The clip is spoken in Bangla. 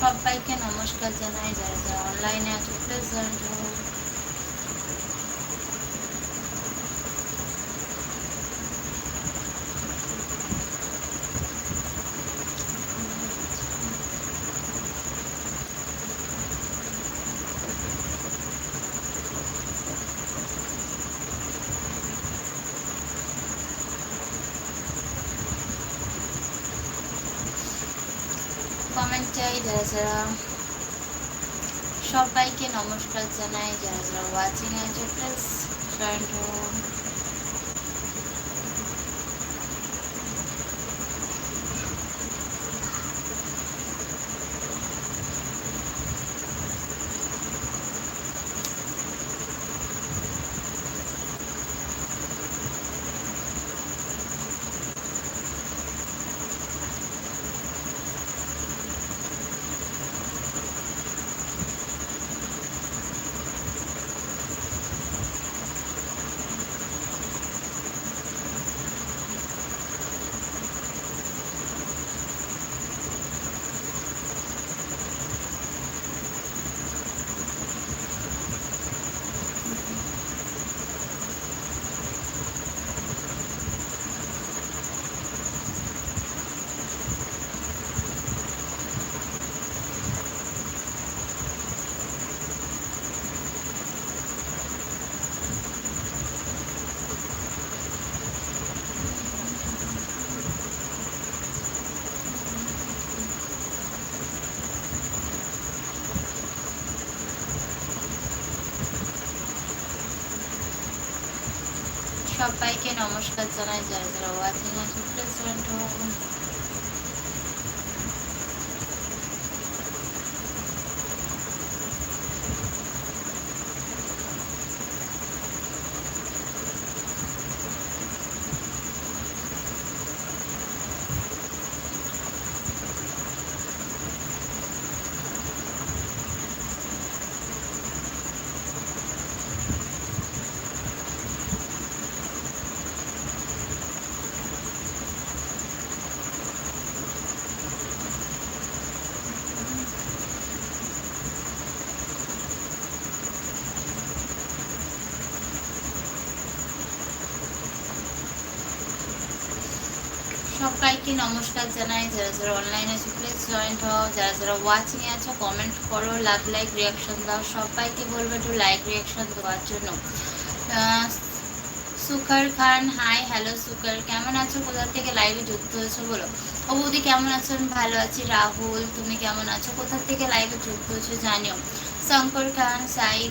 সবাইকে নমস্কার জানাই যারা যারা অনলাইনে আছে প্লিজ জয়েন কমেন্ট চাই যারা যারা সবাইকে নমস্কার জানাই যারা যারা ওয়াচিং আছে প্লিজ জয়েন সবাইকে নমস্কার জানাই যারা যারা ওয়াচিং আছে প্লিজ সবাইকে নমস্কার জানাই। যারা যারা অনলাইনে আছে প্লিজ জয়েন হও, যারা যারা ওয়াচিং আছো কমেন্ট করো লাভ লাইক রিয়াকশন দাও। সবাইকে বলব একটু লাইক রিয়াকশন দেওয়ার জন্য। সুকার খান হাই হ্যালো সুকার কেমন আছো? কোথা থেকে লাইভে যুক্ত হয়েছো বলো? ও বৌদি, কেমন আছো আমি ভালো আছি। রাহুল, তুমি কেমন আছো? কোথা থেকে লাইভে যুক্ত হয়েছো জানিও। শঙ্কর খান, সাইদ